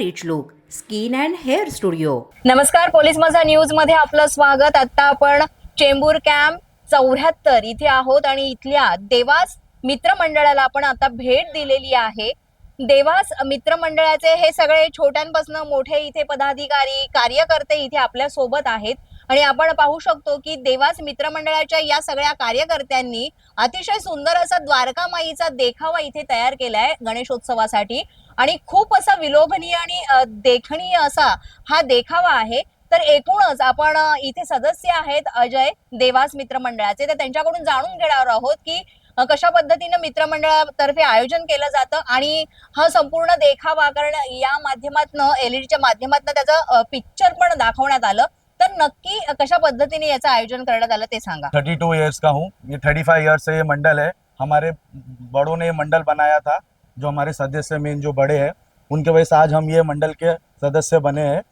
Rich look skin and hair studio नमस्कार police Majha न्यूजमध्ये आपलं स्वागत. आता आपण चेंबूर कॅम्प चौऱ्याहत्तर इथे आहोत आणि इथल्या देवास मित्रमंडळाला आपण आता भेट दिलेली आहे. देवास मित्रमंडळाचे हे सगळे छोट्यांपासून मोठे इथे पदाधिकारी कार्यकर्ते इथे आपल्यासोबत आहेत. आणि आपण पाहू शकतो की देवास मित्रमंडळाच्या या सगळ्या कार्यकर्त्यांनी अतिशय सुंदर असा द्वारका माईचा देखावा इथे तयार केलाय गणेशोत्सवासाठी. आणि खूप असा विलोभनीय आणि देखणीय असा हा देखावा आहे. तर एकूणच आपण इथे सदस्य आहेत अजय देवास मित्रमंडळाचे. तर त्यांच्याकडून जाणून घेणार आहोत की कशा पद्धतीनं मित्रमंडळातर्फे आयोजन केलं जातं आणि हा संपूर्ण देखावा कारण या माध्यमातनं एलईडीच्या माध्यमातनं त्याचं पिक्चर पण दाखवण्यात आलं. तर नक्की कशा पद्धतीने याचं आयोजन करण्यात आलं ते सांगा. थर्टी टू ईयर्स का हूँ? ये थर्टी फाइव ईयर्स से ये मंडल है। हमारे बड़ों ने ये मंडल बनाया था जो हमारे सदस्य मेन जो बड़े हैं उनके वजह से आज हम ये मंडल के सदस्य बने हैं।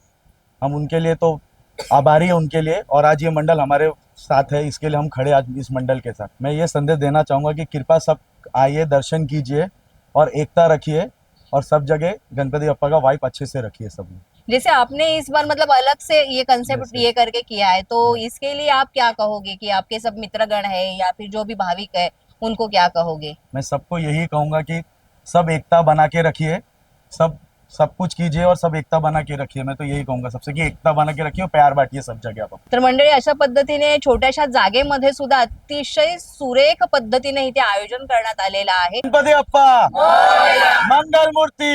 हम उनके लिए तो आभारी है उनके लिए और आज ये मंडल हमारे साथ है इसके लिए हम खड़े आज इस मंडल के साथ। मैं ये संदेश देना चाहूँगा कि कृपा सब आइए दर्शन कीजिए और एकता रखिए और सब जगह गणपति बप्पा का वाइप अच्छे से रखिए सब लोग। जैसे आपने इस बार मतलब अलग से ये कंसेप्ट ये करके किया है तो इसके लिए आप क्या कहोगे कि आपके सब मित्रगण है या फिर जो भी भाविक है उनको क्या कहोगे? मैं सबको यही कहूँगा कि सब एकता बना के रखिए सब सब कुछ कीजिए और सब एकता बना के रखिए। मैं तो यही कहूँगा सबसे कि एकता बना के रखिए और प्यार बांटिए सब जगह आप तर मंडळी अशा पद्धतीने छोट्याशा जागेमध्ये सुद्धा अतिशय सुरेख पद्धतीने इथे आयोजन करण्यात आलेलं आहे. गणपति अप्पा मंगल मूर्ति